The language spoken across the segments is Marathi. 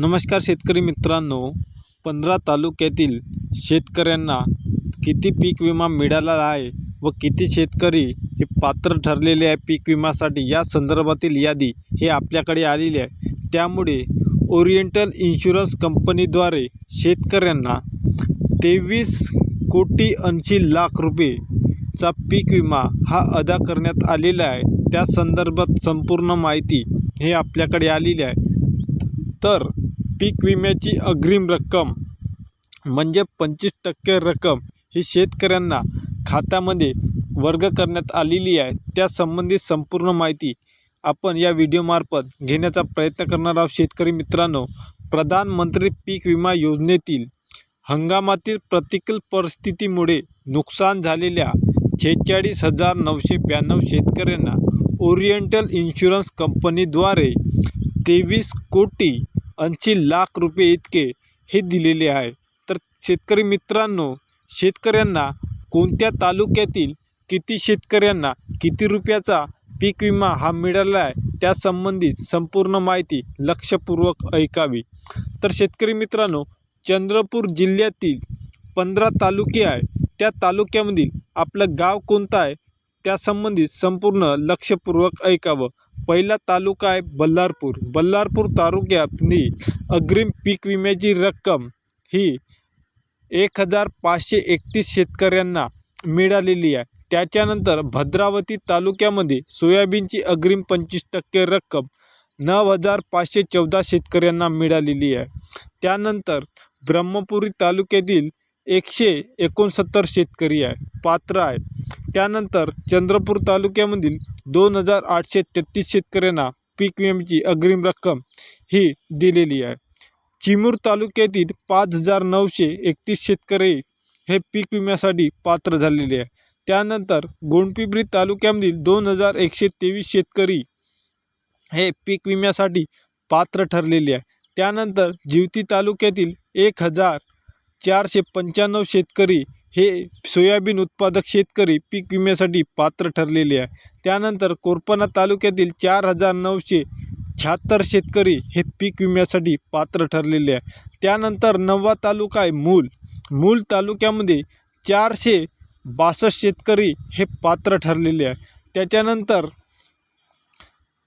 नमस्कार शेतकरी मित्रांनो पंधरा तालुक्यातील शेतकऱ्यांना किती पीक विमा मिळाला आहे व किती शेतकरी हे पात्र ठरलेले आहे पीक विमासाठी या संदर्भातील यादी हे आपल्याकडे आलेली आहे. त्यामुळे ओरिएंटल इन्शुरन्स कंपनीद्वारे शेतकऱ्यांना तेवीस कोटी ऐंशी लाख रुपयेचा पीक विमा हा अदा करण्यात आलेला आहे. त्या संदर्भात संपूर्ण माहिती हे आपल्याकडे आलेली आहे. तर पीक विम्याची अग्रिम रक्कम म्हणजे पंचवीस टक्के रक्कम ही शेतकऱ्यांना खात्यामध्ये वर्ग करण्यात आलेली आहे. त्यासंबंधी संपूर्ण माहिती आपण या व्हिडिओमार्फत घेण्याचा प्रयत्न करणार आहोत. शेतकरी मित्रांनो प्रधानमंत्री पीक विमा योजनेतील हंगामातील प्रतिकूल परिस्थितीमुळे नुकसान झालेल्या शेहेचाळीस हजार नऊशे ब्याण्णव शेतकऱ्यांना ओरिएंटल इन्शुरन्स कंपनीद्वारे तेवीस कोटी ऐंशी लाख रुपये इतके हे दिलेले आहे. तर शेतकरी मित्रांनो शेतकऱ्यांना कोणत्या तालुक्यातील किती शेतकऱ्यांना किती रुपयाचा पीक विमा हा मिळाला आहे त्यासंबंधित संपूर्ण माहिती लक्षपूर्वक ऐकावी. तर शेतकरी मित्रांनो चंद्रपूर जिल्ह्यातील पंधरा तालुके आहे. त्या तालुक्यामधील आपलं गाव कोणतं आहे त्यासंबंधित संपूर्ण लक्षपूर्वक ऐकावं. पहिला तालुका आहे बल्लारपूर. बल्लारपूर तालुक्यातनी अग्रिम पीक विम्याची रक्कम ही एक हजार पाचशे एकतीस शेतकऱ्यांना मिळालेली आहे. त्याच्यानंतर भद्रावती तालुक्यामध्ये सोयाबीनची अग्रिम पंचवीस टक्के रक्कम नऊ हजार पाचशे चौदा शेतकऱ्यांना मिळालेली आहे. त्यानंतर ब्रह्मपुरी तालुक्यातील एकशे एकोणसत्तर शेतकरी आहे. पात्र आहे. त्यानंतर चंद्रपूर तालुक्यामधील दोन हजार आठशे तेहतीस शेतकऱ्यांना पीक विम्याची अग्रिम रक्कम ही दिलेली आहे. चिमूर तालुक्यातील पाच हजार नऊशे एकतीस शेतकरी हे पीक विम्यासाठी पात्र झालेले आहे. त्यानंतर गोंडपिंपरी तालुक्यामधील दोन हजार एकशे तेवीस शेतकरी हे पीक विम्यासाठी पात्र ठरलेले आहे. त्यानंतर जिवती तालुक्यातील एक हजार चारशे पंच्याण्णव शेतकरी हे सोयाबीन उत्पादक शेतकरी पीक विम्यासाठी पात्र ठरलेले आहे. त्यानंतर कोरपणा तालुक्यातील चार हजार नऊशे शहात्तर शेतकरी हे पीक विम्यासाठी पात्र ठरलेले आहे. त्यानंतर नववा तालुका आहे मूल. मूल तालुक्यामध्ये चारशे बासष्ट शेतकरी हे पात्र ठरलेले आहे. त्याच्यानंतर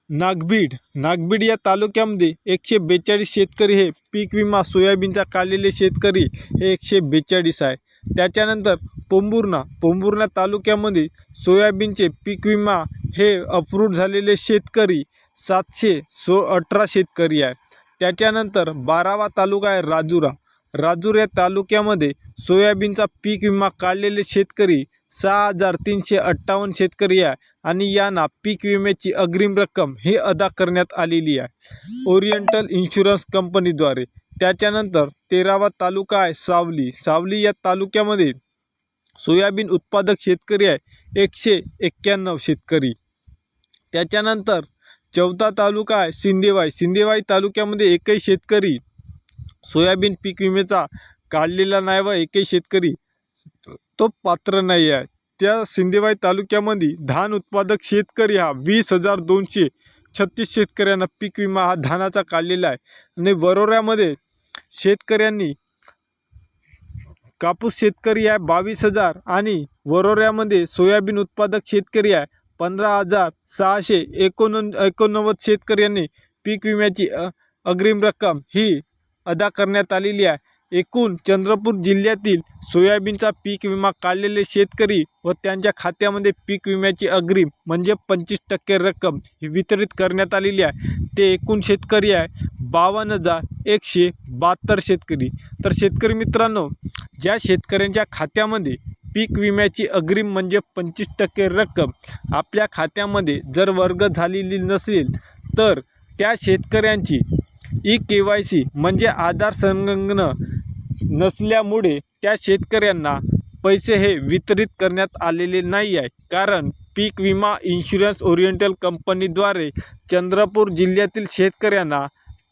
नागबीड नागबीड या तालुक्यामध्ये एकशे बेचाळीस शेतकरी हे पीक विमा सोयाबीनचा काढलेले शेतकरी हे एकशे बेचाळीस आहे. त्याच्यानंतर पोंभुर्णा पोंभुर्णा तालुक्यामध्ये सोयाबीनचे पीक विमा हे अप्रूव्ह झालेले शेतकरी सातशे सो अठरा शेतकरी आहे. त्याच्यानंतर बारावा तालुका आहे राजुरा. राजूर या तालुक्यामध्ये सोयाबीनचा पीक विमा काढलेले शेतकरी सहा हजार तीनशे अठ्ठावन्न शेतकरी आहे आणि यांना पीक विम्याची अग्रिम रक्कम ही अदा करण्यात आलेली आहे. ओरिएंटल इन्शुरन्स कंपनीद्वारे त्याच्यानंतर तेरावा तालुका आहे सावली. सावली या तालुक्यामध्ये सोयाबीन उत्पादक शेतकरी आहे एकशे एक्क्याण्णव शेतकरी. त्याच्यानंतर चौथा तालुका आहे सिंदेवाई सिंदेवाई तालुक्यामध्ये एकही शेतकरी सोयाबीन पीक विम्याचा काढलेला नाही व एकही शेतकरी तो पात्र नाही आहे. त्या सिंदेवाई तालुक्यामध्ये धान उत्पादक शेतकरी हा वीस हजार दोनशे छत्तीस शेतकऱ्यांना पीक विमा हा धानाचा काढलेला आहे. आणि वरोऱ्यामध्ये शेतकऱ्यांनी कापूस शेतकरी आहे बावीस हजार आणि वरोऱ्यामध्ये सोयाबीन उत्पादक शेतकरी आहे. पंधरा हजार सहाशे एकोण एकोणनव्वद शेतकऱ्यांनी पीक विम्याची अ अग्रिम रक्कम ही अदा करण्यात आलेली आहे. एकूण चंद्रपूर जिल्ह्यातील सोयाबीनचा पीक विमा काढलेले शेतकरी व त्यांच्या खात्यामध्ये पीक विम्याची अग्रिम म्हणजे पंचवीस टक्के रक्कम ही वितरित करण्यात आलेली आहे. ते एकूण शेतकरी आहे. बावन्न हजार एकशे बहात्तर शेतकरी. तर शेतकरी मित्रांनो ज्या शेतकऱ्यांच्या खात्यामध्ये पीक विम्याची अग्रिम म्हणजे पंचवीस टक्के रक्कम आपल्या खात्यामध्ये जर वर्ग झालेली नसेल तर त्या शेतकऱ्यांची ई के वाय सी म्हणजे आधार संलग्न नसल्यामुळे त्या शेतकऱ्यांना पैसे हे वितरित करण्यात आलेले नाही आहे. कारण पीक विमा इन्शुरन्स ओरिएंटल कंपनीद्वारे चंद्रपूर जिल्ह्यातील शेतकऱ्यांना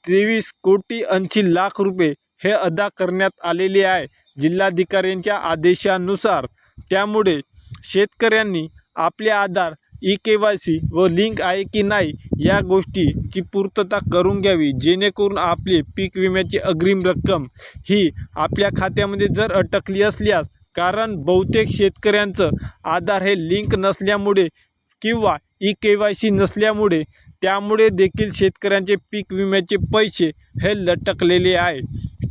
तेवीस कोटी ऐंशी लाख रुपये हे अदा करण्यात आलेले आहे. जिल्हाधिकाऱ्यांच्या आदेशानुसार त्यामुळे शेतकऱ्यांनी आपले Aadhaar E K Y C व लिंक आहे की नाही या गोष्टीची पूर्तता करून घ्यावी जेणेकरून आपले पीक विम्याची अग्रिम रक्कम ही आपल्या खात्यामध्ये जर अटकली असल्यास कारण बहुतेक शेतकऱ्यांचं आधार हे लिंक नसल्यामुळे किंवा ई के वाय सी नसल्यामुळे त्यामुळे देखील शेतकऱ्यांचे पीक विम्याचे पैसे हे लटकलेले आहे.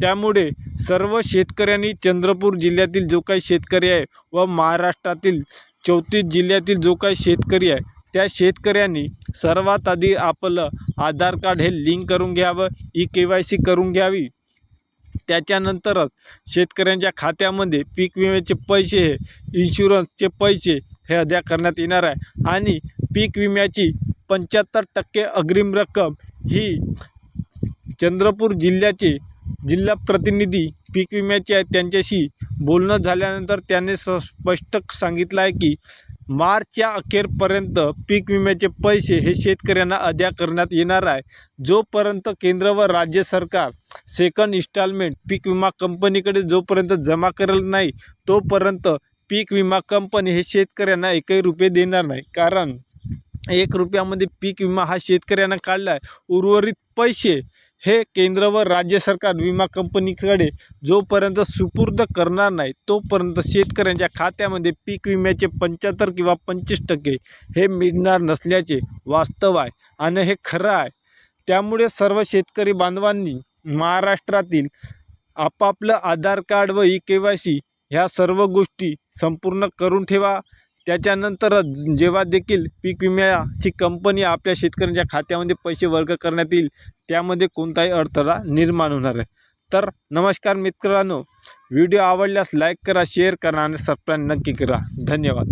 त्यामुळे सर्व शेतकऱ्यांनी चंद्रपूर जिल्ह्यातील जो काही शेतकरी आहे व महाराष्ट्रातील चौतीस जिल्ह्यातील जो काही शेतकरी आहे त्या शेतकऱ्यांनी सर्वात आधी आपलं आधार कार्ड हे लिंक करून घ्यावं ई के वाय सी करून घ्यावी. त्याच्यानंतरच शेतकऱ्यांच्या खात्यामध्ये पीक विम्याचे पैसे हे इन्शुरन्सचे पैसे हे अदा करण्यात येणार आहे. आणि पीक विम्याची पंच्याहत्तर टक्के अग्रिम रक्कम ही चंद्रपूर जिल्ह्याचे जिल्हा प्रतिनिधी पीक विम्याचे आहेत त्यांच्याशी बोलणं झाल्यानंतर त्याने स स्पष्ट सांगितलं आहे की मार्चच्या अखेरपर्यंत पीक विम्याचे पैसे हे शेतकऱ्यांना अदा करण्यात येणार आहे. जोपर्यंत केंद्र व राज्य सरकार सेकंड इन्स्टॉलमेंट पीक विमा कंपनीकडे जोपर्यंत जमा करेल नाही तोपर्यंत पीक विमा कंपनी हे शेतकऱ्यांना एकही रुपये देणार नाही. कारण एक रुपयामध्ये पीक विमा हा शेतकऱ्यांना काढला आहे उर्वरित पैसे हे केंद्र व राज्य सरकार विमा कंपनीकडे जोपर्यंत सुपूर्द करणार नाही तोपर्यंत शेतकऱ्यांच्या खात्यामध्ये पीक विम्याचे पंच्याहत्तर किंवा पंचवीस टक्के हे मिळणार नसल्याचे वास्तव आहे आणि हे खरं आहे. त्यामुळे सर्व शेतकरी बांधवांनी महाराष्ट्रातील आपापलं आधार कार्ड व ई के वाय सी ह्या सर्व गोष्टी संपूर्ण करून ठेवा. त्याच्यानंतरच जेव्हा देखील पीक विम्याची कंपनी आपल्या शेतकऱ्यांच्या खात्यामध्ये पैसे वर्ग करण्यात येईल त्यामध्ये कोणताही अडथळा निर्माण होणार आहे तर नमस्कार मित्रांनो व्हिडिओ आवडल्यास लाईक करा शेअर करा आणि सबस्क्राईब नक्की करा. धन्यवाद.